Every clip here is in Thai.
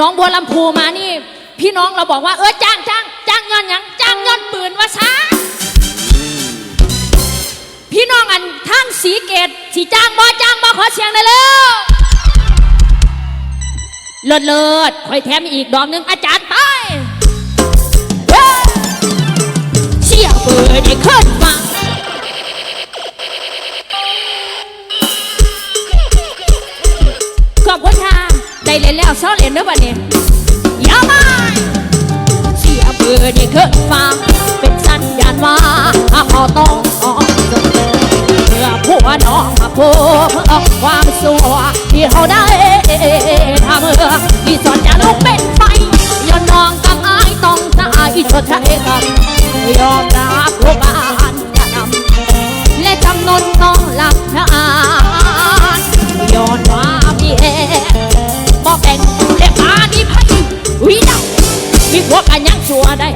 น้องบัวลำพูมานี่ พี่น้องเราบอกว่าเออจ้างจ้างจ้างย้อนหยังจ้างย้อนปืนว่าซะพี่น้องอันท่านสีเกตสีจ้างบ่จ้างบ่ขอเสียงได้แล้วเลิศเลิศคอยแถมอีกดอกหนึ่งอาจารย์ไปเฮ้ยเสียงปืนนี่ขึ้น เล่นเด้อบัดนี้ยามาเสียงปืนนี่ขึ้นมาเป็นสัญญาณว่าเขาต้องออกเดินเพื่อผัวน้องมาพูดความสัวที่เขาได้ทำเมื่อที่สอนจะลุกเป็นไฟย้อนน้องกับอายต้องตายชดใช้กับยอมรับทุกการ มีพวกกันยังชัวได้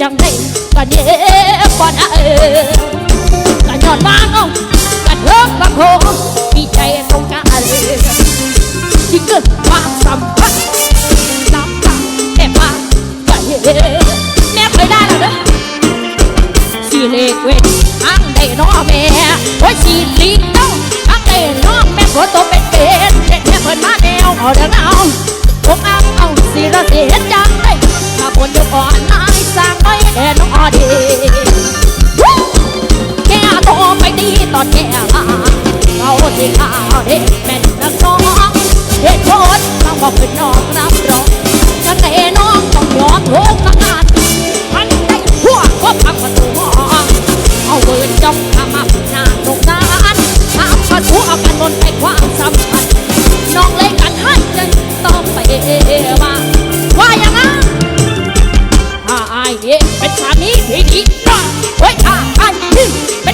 จังได้ก็เย็บบ่ได้ก็ย้อนว่าน้องกันเลิกบักโหมีใจตรงกันที่เกิดความสัมพันธ์น้ำตาแต่ว่าก็เย็บแม่เคยได้แล้วเด้อสีเล็กเว้ยทั้งได้น้อแม่โอ้ยสีลิงน้องทั้งได้น้องแม่คนโตเป็นเป็นเด็กแม่เพิ่นมาแนวเอาเด้อเอาพวกเอาเอาสีระเสียจังได้ถ้า คนยู่ก่อนนายสร้างไปแน่น้องอดีแก่โตไปดีตอนแก่ลาเขาที่ข่าวเด็กแม่นนักน้องเหตุผลต้องบอกเป็นน้องรับรอง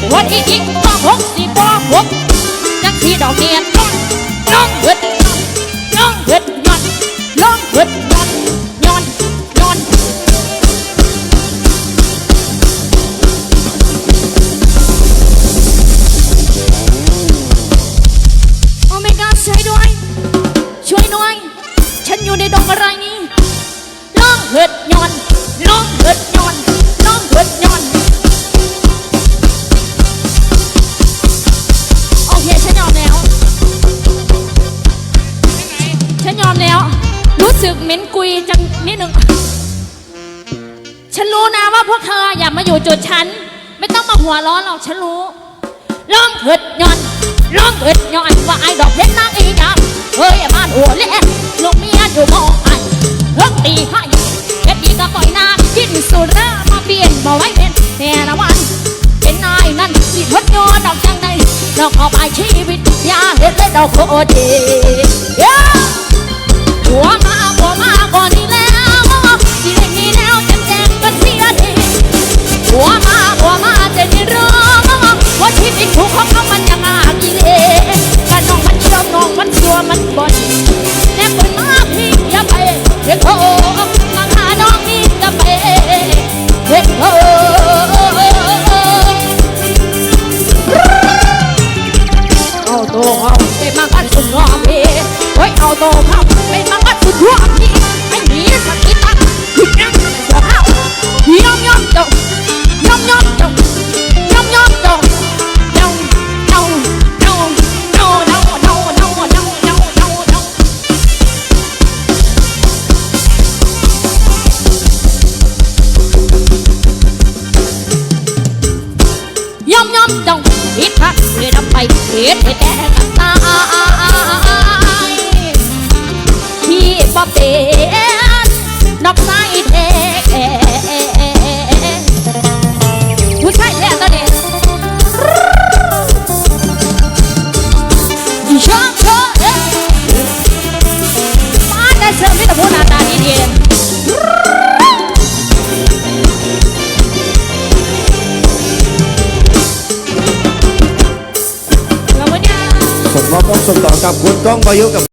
หัวที่ดีก็หกสี่ปอหกจังสีดอกเนียนน้องน้องเหิดน้องเหิดย้อนน้องเหิดย้อนย้อนย้อนโอเมก้าช่วยด้วย ช่วยหน่อย ฉันอยู่ในดงอะไรนี้น้องเหิดย้อนน้องเหิด สึกเหม็นกุยจังนิดหนึ่ง ฉันรู้นะว่าพวกเธออย่ามาอยู่จุดฉัน ไม่ต้องมาหัวร้อนหรอกฉันรู้ร้องเหิดย้อนร้องเหิดย้อนว่าไอ้ดอกเพชรนางอีกอะเฮ้ยบ้านหัวเล่ลูกเมียอยู่มองไอ้เฮิ่งตีให้เพชรดีก็ปล่อยน้ำกินสุรามาเปลี่ยนบ่ไว้เป็นแต่ละวัน เป็นนายนั่นสิทดยอดอกจังใดดอกเอาไปชีวิตอย่าเห็นเลยดอกโคตรดี เฮ้ยเอาตัวเขาไปมากันสุดรอบพี่ไม่มีสักทีตั้งหยุดยังเดี๋ยวเขายอมยอม บ่เป็นนอกสายแท้ผู้ชายแท้ตอนนี้ชอบชอบเอ๊ะมาแต่เสือไม่แต่ผู้หน้าตาดีๆแล้ววันสมอบมอบส่งต่อกับคุณก้องประยุกับ